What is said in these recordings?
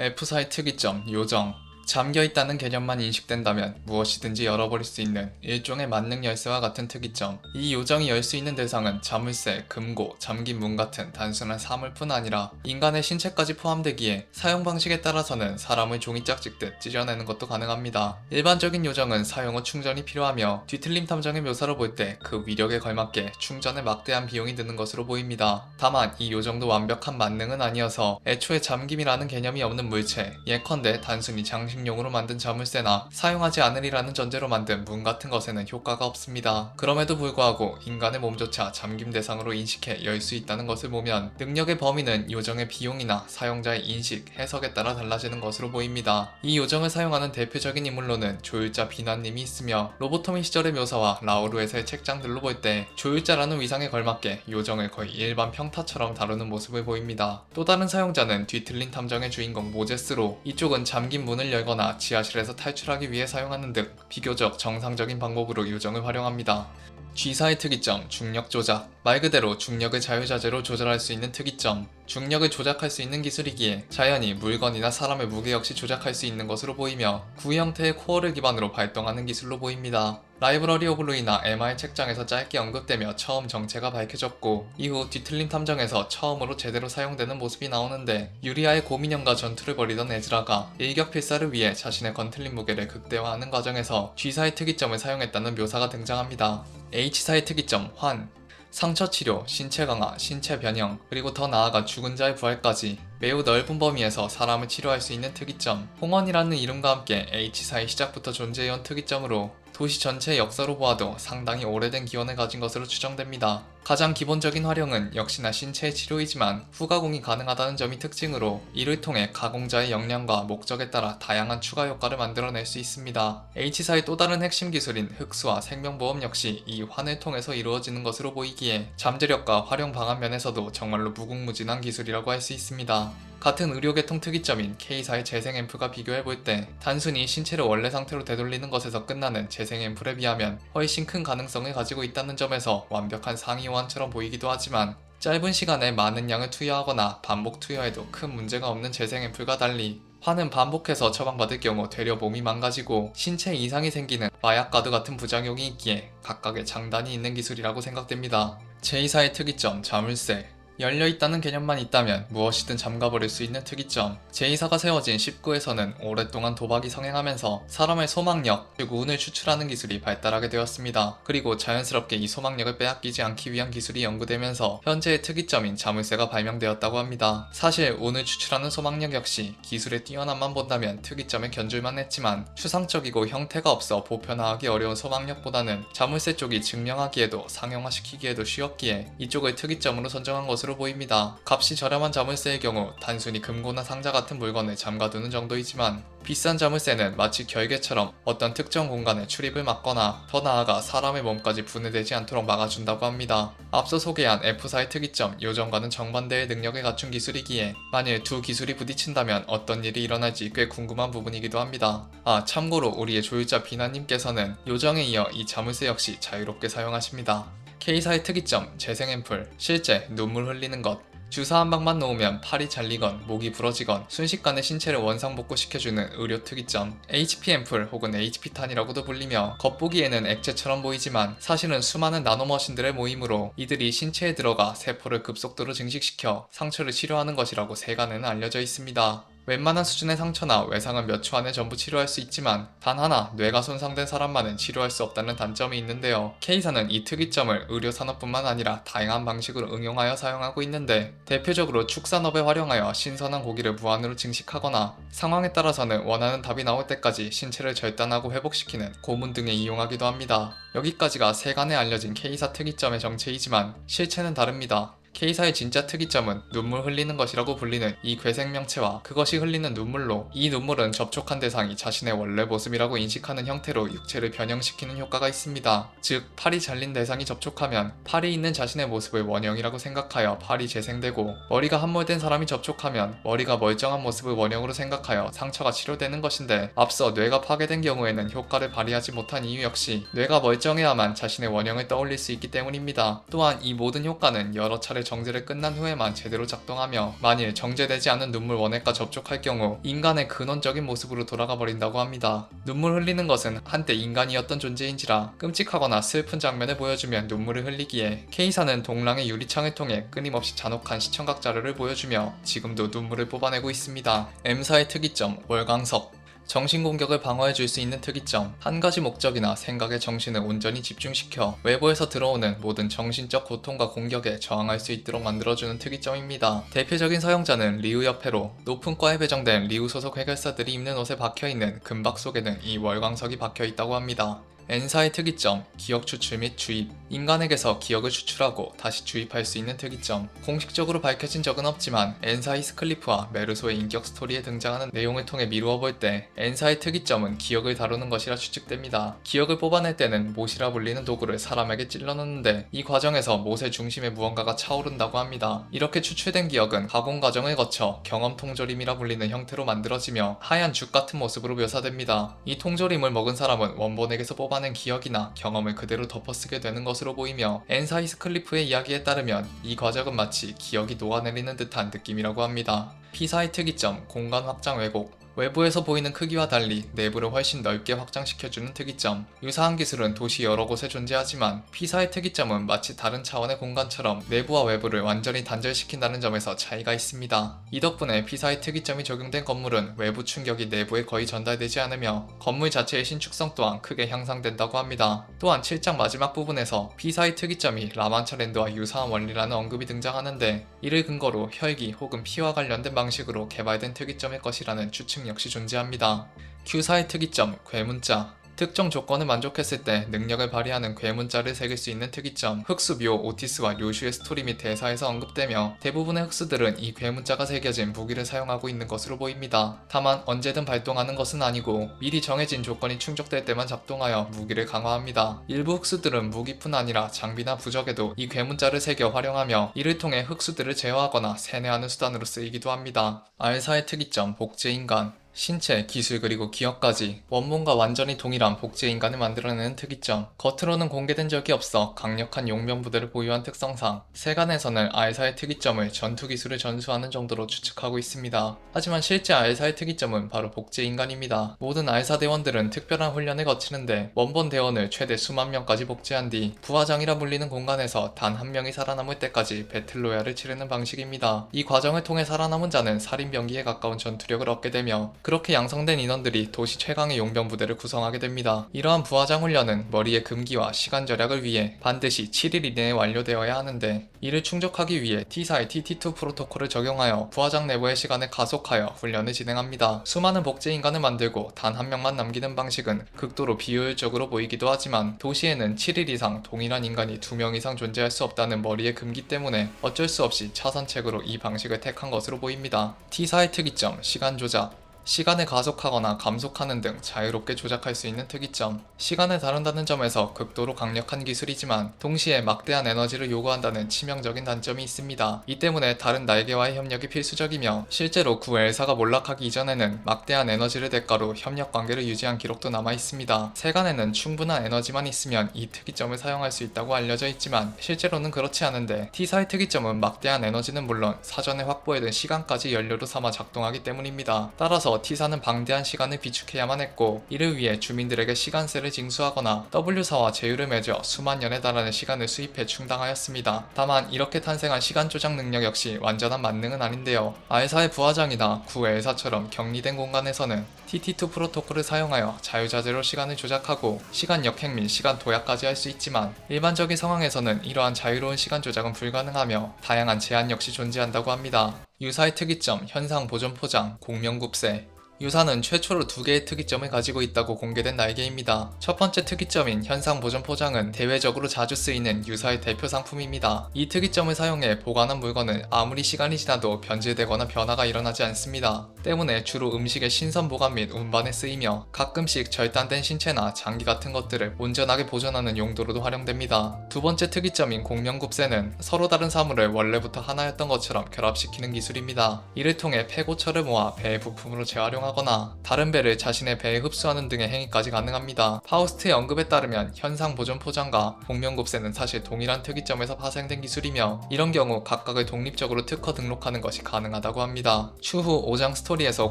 F사의 특이점, 요정. 잠겨있다는 개념만 인식된다면 무엇이든지 열어버릴 수 있는 일종의 만능 열쇠와 같은 특이점. 이 요정이 열 수 있는 대상은 자물쇠, 금고, 잠긴 문 같은 단순한 사물뿐 아니라 인간의 신체까지 포함되기에 사용 방식에 따라서는 사람을 종이짝 찍듯 찢어내는 것도 가능합니다. 일반적인 요정은 사용 후 충전이 필요하며 뒤틀림 탐정의 묘사를 볼때 그 위력에 걸맞게 충전에 막대한 비용이 드는 것으로 보입니다. 다만 이 요정도 완벽한 만능은 아니어서 애초에 잠김이라는 개념이 없는 물체, 예컨대 단순히 장식 용으로 만든 자물쇠나 사용하지 않으리라는 전제로 만든 문 같은 것에는 효과가 없습니다. 그럼에도 불구하고 인간의 몸조차 잠김 대상으로 인식해 열 수 있다는 것을 보면 능력의 범위는 요정의 비용이나 사용자의 인식, 해석에 따라 달라지는 것으로 보입니다. 이 요정을 사용하는 대표적인 인물로는 조율자 비나님이 있으며 로보토미 시절의 묘사와 라오르에서의 책장들로 볼 때 조율자라는 위상에 걸맞게 요정을 거의 일반 평타처럼 다루는 모습을 보입니다. 또 다른 사용자는 뒤틀린 탐정의 주인공 모제스로 이쪽은 잠긴 문을 열 거나 지하실에서 탈출하기 위해 사용하는 등 비교적 정상적인 방법으로 요정을 활용합니다. G사의 특이점, 중력 조작. 말 그대로 중력을 자유자재로 조절할 수 있는 특이점. 중력을 조작할 수 있는 기술이기에 자연히 물건이나 사람의 무게 역시 조작할 수 있는 것으로 보이며 구 형태의 코어를 기반으로 발동하는 기술로 보입니다. 라이브러리 오브 루이나 MR 책장에서 짧게 언급되며 처음 정체가 밝혀졌고 이후 뒤틀림 탐정에서 처음으로 제대로 사용되는 모습이 나오는데 유리아의 고민형과 전투를 벌이던 에즈라가 일격 필사를 위해 자신의 건틀린 무게를 극대화하는 과정에서 G사의 특이점을 사용했다는 묘사가 등장합니다. H사의 특이점 환 상처 치료, 신체 강화, 신체 변형, 그리고 더 나아가 죽은 자의 부활까지 매우 넓은 범위에서 사람을 치료할 수 있는 특이점. 홍원이라는 이름과 함께 H사의 시작부터 존재해온 특이점으로 도시 전체의 역사로 보아도 상당히 오래된 기원을 가진 것으로 추정됩니다. 가장 기본적인 활용은 역시나 신체의 치료이지만 후가공이 가능하다는 점이 특징으로 이를 통해 가공자의 역량과 목적에 따라 다양한 추가 효과를 만들어낼 수 있습니다. H사의 또 다른 핵심 기술인 흑수와 생명보험 역시 이 환을 통해서 이루어지는 것으로 보이기에 잠재력과 활용 방안 면에서도 정말로 무궁무진한 기술이라고 할 수 있습니다. 같은 의료계통 특이점인 K사의 재생 앰프가 비교해볼 때 단순히 신체를 원래 상태로 되돌리는 것에서 끝나는 재생 앰플에 비하면 훨씬 큰 가능성을 가지고 있다는 점에서 완벽한 상위 호환처럼 보이기도 하지만 짧은 시간에 많은 양을 투여하거나 반복 투여해도 큰 문제가 없는 재생 앰플과 달리 환은 반복해서 처방받을 경우 되려 몸이 망가지고 신체 이상이 생기는 마약과도 같은 부작용이 있기에 각각의 장단이 있는 기술이라고 생각됩니다. 제2사의 특이점 자물쇠 열려있다는 개념만 있다면 무엇이든 잠가버릴 수 있는 특이점. 제2사가 세워진 19에서는 오랫동안 도박이 성행하면서 사람의 소망력, 즉 운을 추출하는 기술이 발달하게 되었습니다. 그리고 자연스럽게 이 소망력을 빼앗기지 않기 위한 기술이 연구되면서 현재의 특이점인 자물쇠가 발명되었다고 합니다. 사실 운을 추출하는 소망력 역시 기술의 뛰어남만 본다면 특이점에 견줄만 했지만 추상적이고 형태가 없어 보편화하기 어려운 소망력보다는 자물쇠 쪽이 증명하기에도 상용화시키기에도 쉬웠기에 이쪽을 특이점으로 선정한 것으로 보입니다. 값이 저렴한 자물쇠의 경우 단순히 금고나 상자 같은 물건을 잠가두는 정도이지만 비싼 자물쇠는 마치 결계처럼 어떤 특정 공간에 출입을 막거나 더 나아가 사람의 몸까지 분해되지 않도록 막아준다고 합니다. 앞서 소개한 F사의 특이점 요정과는 정반대의 능력을 갖춘 기술이기에 만일 두 기술이 부딪힌다면 어떤 일이 일어날지 꽤 궁금한 부분이기도 합니다. 아 참고로 우리의 조율자 비나님께서는 요정에 이어 이 자물쇠 역시 자유롭게 사용하십니다. K사의 특이점, 재생 앰플, 실제 눈물 흘리는 것, 주사 한 방만 놓으면 팔이 잘리건 목이 부러지건 순식간에 신체를 원상복구 시켜주는 의료 특이점 HP 앰플 혹은 HP탄이라고도 불리며 겉보기에는 액체처럼 보이지만 사실은 수많은 나노머신들의 모임으로 이들이 신체에 들어가 세포를 급속도로 증식시켜 상처를 치료하는 것이라고 세간에는 알려져 있습니다. 웬만한 수준의 상처나 외상은 몇 초 안에 전부 치료할 수 있지만 단 하나 뇌가 손상된 사람만은 치료할 수 없다는 단점이 있는데요. K사는 이 특이점을 의료 산업뿐만 아니라 다양한 방식으로 응용하여 사용하고 있는데 대표적으로 축산업에 활용하여 신선한 고기를 무한으로 증식하거나 상황에 따라서는 원하는 답이 나올 때까지 신체를 절단하고 회복시키는 고문 등에 이용하기도 합니다. 여기까지가 세간에 알려진 K사 특이점의 정체이지만 실체는 다릅니다. K사의 진짜 특이점은 눈물 흘리는 것이라고 불리는 이 괴생명체와 그것이 흘리는 눈물로 이 눈물은 접촉한 대상이 자신의 원래 모습이라고 인식하는 형태로 육체를 변형시키는 효과가 있습니다. 즉 팔이 잘린 대상이 접촉하면 팔이 있는 자신의 모습을 원형이라고 생각하여 팔이 재생되고 머리가 함몰된 사람이 접촉하면 머리가 멀쩡한 모습을 원형으로 생각하여 상처가 치료되는 것인데 앞서 뇌가 파괴된 경우에는 효과를 발휘하지 못한 이유 역시 뇌가 멀쩡해야만 자신의 원형을 떠올릴 수 있기 때문입니다. 또한 이 모든 효과는 여러 차례 정제를 끝난 후에만 제대로 작동하며 만일 정제되지 않은 눈물 원액과 접촉할 경우 인간의 근원적인 모습으로 돌아가 버린다고 합니다. 눈물 흘리는 것은 한때 인간이었던 존재인지라 끔찍하거나 슬픈 장면을 보여주면 눈물을 흘리기에 K사는 동랑의 유리창을 통해 끊임없이 잔혹한 시청각 자료를 보여주며 지금도 눈물을 뽑아내고 있습니다. M사의 특이점 월광석 정신 공격을 방어해 줄 수 있는 특이점. 한 가지 목적이나 생각의 정신을 온전히 집중시켜 외부에서 들어오는 모든 정신적 고통과 공격에 저항할 수 있도록 만들어주는 특이점입니다. 대표적인 사용자는 리우 옆에로 높은 과에 배정된 리우 소속 해결사들이 입는 옷에 박혀있는 금박 속에는 이 월광석이 박혀있다고 합니다. 엔사의 특이점, 기억 추출 및 주입. 인간에게서 기억을 추출하고 다시 주입할 수 있는 특이점. 공식적으로 밝혀진 적은 없지만 엔사 히스클리프와 메르소의 인격 스토리에 등장하는 내용을 통해 미루어 볼 때 엔사의 특이점은 기억을 다루는 것이라 추측됩니다. 기억을 뽑아낼 때는 못이라 불리는 도구를 사람에게 찔러 넣는데 이 과정에서 못의 중심에 무언가가 차오른다고 합니다. 이렇게 추출된 기억은 가공 과정을 거쳐 경험 통조림이라 불리는 형태로 만들어지며 하얀 죽 같은 모습으로 묘사됩니다. 이 통조림을 먹은 사람은 원본에게서 뽑아 낸 기억이나 경험을 그대로 덮어쓰게 되는 것으로 보이며 엔사이스 클리프의 이야기에 따르면 이 과정은 마치 기억이 녹아내리는 듯한 느낌이라고 합니다. 피사의 특이점, 공간 확장 왜곡, 외부에서 보이는 크기와 달리 내부를 훨씬 넓게 확장시켜주는 특이점. 유사한 기술은 도시 여러 곳에 존재하지만 피사의 특이점은 마치 다른 차원의 공간처럼 내부와 외부를 완전히 단절시킨다는 점에서 차이가 있습니다. 이 덕분에 피사의 특이점이 적용된 건물은 외부 충격이 내부에 거의 전달되지 않으며 건물 자체의 신축성 또한 크게 향상된다고 합니다. 또한 7장 마지막 부분에서 피사의 특이점이 라만차랜드와 유사한 원리라는 언급이 등장하는데 이를 근거로 혈기 혹은 피와 관련된 방식으로 개발된 특이점일 것이라는 추측 역시 존재합니다. Q사의 특이점, 괴문자. 특정 조건을 만족했을 때 능력을 발휘하는 괴문자를 새길 수 있는 특이점 흑수 묘 오티스와 료슈의 스토리 및 대사에서 언급되며 대부분의 흑수들은 이 괴문자가 새겨진 무기를 사용하고 있는 것으로 보입니다. 다만 언제든 발동하는 것은 아니고 미리 정해진 조건이 충족될 때만 작동하여 무기를 강화합니다. 일부 흑수들은 무기뿐 아니라 장비나 부적에도 이 괴문자를 새겨 활용하며 이를 통해 흑수들을 제어하거나 세뇌하는 수단으로 쓰이기도 합니다. 알사의 특이점 복제인간 신체, 기술 그리고 기억까지 원본과 완전히 동일한 복제 인간을 만들어내는 특이점 겉으로는 공개된 적이 없어 강력한 용병 부대를 보유한 특성상 세간에서는 알사의 특이점을 전투 기술을 전수하는 정도로 추측하고 있습니다. 하지만 실제 알사의 특이점은 바로 복제 인간입니다. 모든 알사 대원들은 특별한 훈련을 거치는데 원본 대원을 최대 수만 명까지 복제한 뒤 부하장이라 불리는 공간에서 단 한 명이 살아남을 때까지 배틀로얄을 치르는 방식입니다. 이 과정을 통해 살아남은 자는 살인병기에 가까운 전투력을 얻게 되며 그렇게 양성된 인원들이 도시 최강의 용병 부대를 구성하게 됩니다. 이러한 부하장 훈련은 머리의 금기와 시간 절약을 위해 반드시 7일 이내에 완료되어야 하는데 이를 충족하기 위해 T사의 TT2 프로토콜을 적용하여 부하장 내부의 시간을 가속하여 훈련을 진행합니다. 수많은 복제 인간을 만들고 단 한 명만 남기는 방식은 극도로 비효율적으로 보이기도 하지만 도시에는 7일 이상 동일한 인간이 2명 이상 존재할 수 없다는 머리의 금기 때문에 어쩔 수 없이 차선책으로 이 방식을 택한 것으로 보입니다. T사의 특이점, 시간 조작, 시간을 가속하거나 감속하는 등 자유롭게 조작할 수 있는 특이점. 시간을 다룬다는 점에서 극도로 강력한 기술이지만 동시에 막대한 에너지를 요구한다는 치명적인 단점이 있습니다. 이 때문에 다른 날개와의 협력이 필수적이며 실제로 구 엘사가 몰락하기 이전에는 막대한 에너지를 대가로 협력 관계를 유지한 기록도 남아 있습니다. 세간에는 충분한 에너지만 있으면 이 특이점을 사용할 수 있다고 알려져 있지만 실제로는 그렇지 않은데 T사의 특이점은 막대한 에너지는 물론 사전에 확보해둔 시간까지 연료로 삼아 작동하기 때문입니다. 따라서 T사는 방대한 시간을 비축해야만 했고 이를 위해 주민들에게 시간세를 징수하거나 W사와 제휴를 맺어 수만 년에 달하는 시간을 수입해 충당하였습니다. 다만 이렇게 탄생한 시간 조작 능력 역시 완전한 만능은 아닌데요. 알사의 부하장이나 구 엘사처럼 격리된 공간에서는 TT2 프로토콜을 사용하여 자유자재로 시간을 조작하고 시간 역행 및 시간 도약까지 할 수 있지만 일반적인 상황에서는 이러한 자유로운 시간 조작은 불가능하며 다양한 제한 역시 존재한다고 합니다. 유사의 특이점, 현상 보존 포장, 공명급세, 유사는 최초로 두 개의 특이점을 가지고 있다고 공개된 날개입니다. 첫 번째 특이점인 현상 보존 포장은 대외적으로 자주 쓰이는 유사의 대표 상품입니다. 이 특이점을 사용해 보관한 물건은 아무리 시간이 지나도 변질되거나 변화가 일어나지 않습니다. 때문에 주로 음식의 신선 보관 및 운반에 쓰이며 가끔씩 절단된 신체나 장기 같은 것들을 온전하게 보존하는 용도로도 활용됩니다. 두 번째 특이점인 공명급세는 서로 다른 사물을 원래부터 하나였던 것처럼 결합시키는 기술입니다. 이를 통해 폐고철을 모아 배의 부품으로 재활용 사용하거나 다른 배를 자신의 배에 흡수하는 등의 행위까지 가능합니다. 파우스트의 언급에 따르면 현상 보존 포장과 복면곱새는 사실 동일한 특이점에서 파생된 기술이며 이런 경우 각각을 독립적으로 특허 등록하는 것이 가능하다고 합니다. 추후 5장 스토리에서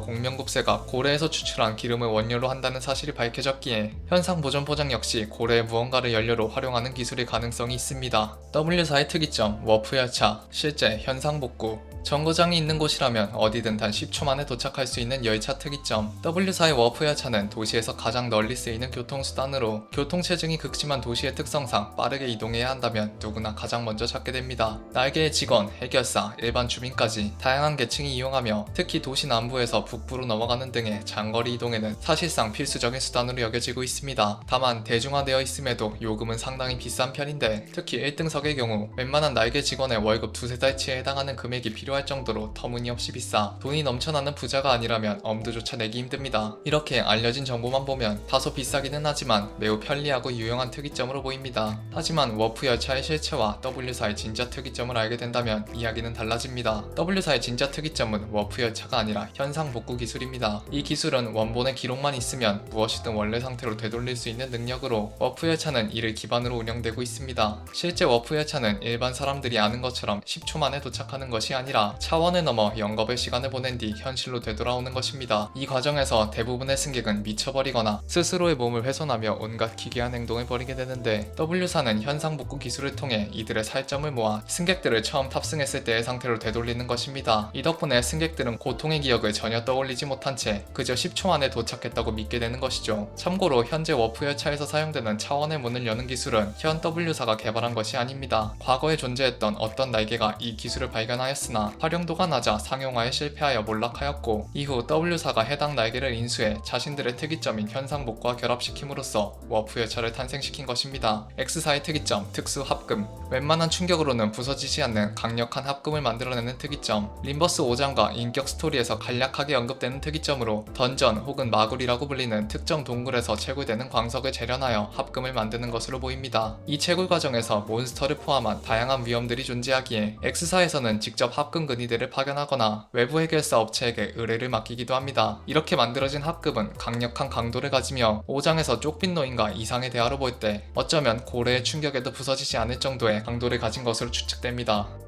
공명곱새가 고래에서 추출한 기름을 원료로 한다는 사실이 밝혀졌기에 현상 보존 포장 역시 고래의 무언가를 연료로 활용하는 기술의 가능성이 있습니다. W사의 특이점 워프 열차 실제 현상 복구 정거장이 있는 곳이라면 어디든 단 10초 만에 도착할 수 있는 열차 특이점. W사의 워프 열차는 도시에서 가장 널리 쓰이는 교통수단으로 교통체증이 극심한 도시의 특성상 빠르게 이동해야 한다면 누구나 가장 먼저 찾게 됩니다. 날개의 직원, 해결사, 일반 주민까지 다양한 계층이 이용하며 특히 도시 남부에서 북부로 넘어가는 등의 장거리 이동에는 사실상 필수적인 수단으로 여겨지고 있습니다. 다만 대중화되어 있음에도 요금은 상당히 비싼 편인데 특히 1등석의 경우 웬만한 날개 직원의 월급 두세 달치에 해당하는 금액이 필요할 정도로 터무니없이 비싸 돈이 넘쳐나는 부자가 아니라면 엄두 조차 내기 힘듭니다. 이렇게 알려진 정보만 보면 다소 비싸기는 하지만 매우 편리하고 유용한 특이점으로 보입니다. 하지만 워프 열차의 실체와 W사의 진짜 특이점을 알게 된다면 이야기는 달라집니다. W사의 진짜 특이점은 워프 열차가 아니라 현상 복구 기술입니다. 이 기술은 원본의 기록만 있으면 무엇이든 원래 상태로 되돌릴 수 있는 능력으로 워프 열차는 이를 기반으로 운영되고 있습니다. 실제 워프 열차는 일반 사람들이 아는 것처럼 10초 만에 도착하는 것이 아니라 차원을 넘어 영겁의 시간을 보낸 뒤 현실로 되돌아오는 것입니다. 이 과정에서 대부분의 승객은 미쳐버리거나 스스로의 몸을 훼손하며 온갖 기괴한 행동을 벌이게 되는데 W사는 현상 복구 기술을 통해 이들의 살점을 모아 승객들을 처음 탑승했을 때의 상태로 되돌리는 것입니다. 이 덕분에 승객들은 고통의 기억을 전혀 떠올리지 못한 채 그저 10초 만에 도착했다고 믿게 되는 것이죠. 참고로 현재 워프 열차에서 사용되는 차원의 문을 여는 기술은 현 W사가 개발한 것이 아닙니다. 과거에 존재했던 어떤 날개가 이 기술을 발견하였으나 활용도가 낮아 상용화에 실패하여 몰락하였고 이후 W사가 해당 날개를 인수해 자신들의 특이점인 현상 복구와 결합시킴으로써 워프 열차를 탄생시킨 것입니다. X사의 특이점 특수 합금 웬만한 충격으로는 부서지지 않는 강력한 합금을 만들어내는 특이점 림버스 5장과 인격 스토리에서 간략하게 언급되는 특이점으로 던전 혹은 마굴이라고 불리는 특정 동굴에서 채굴되는 광석을 재련하여 합금을 만드는 것으로 보입니다. 이 채굴 과정에서 몬스터를 포함한 다양한 위험들이 존재하기에 X사에서는 직접 합금 근위대를 파견하거나 외부 해결사 업체에게 의뢰를 맡기기도 합니다. 이렇게 만들어진 합금은 강력한 강도를 가지며 5장에서 쪽빈 노인과 이상의 대화로 볼때 어쩌면 고래의 충격에도 부서지지 않을 정도의 강도를 가진 것으로 추측됩니다.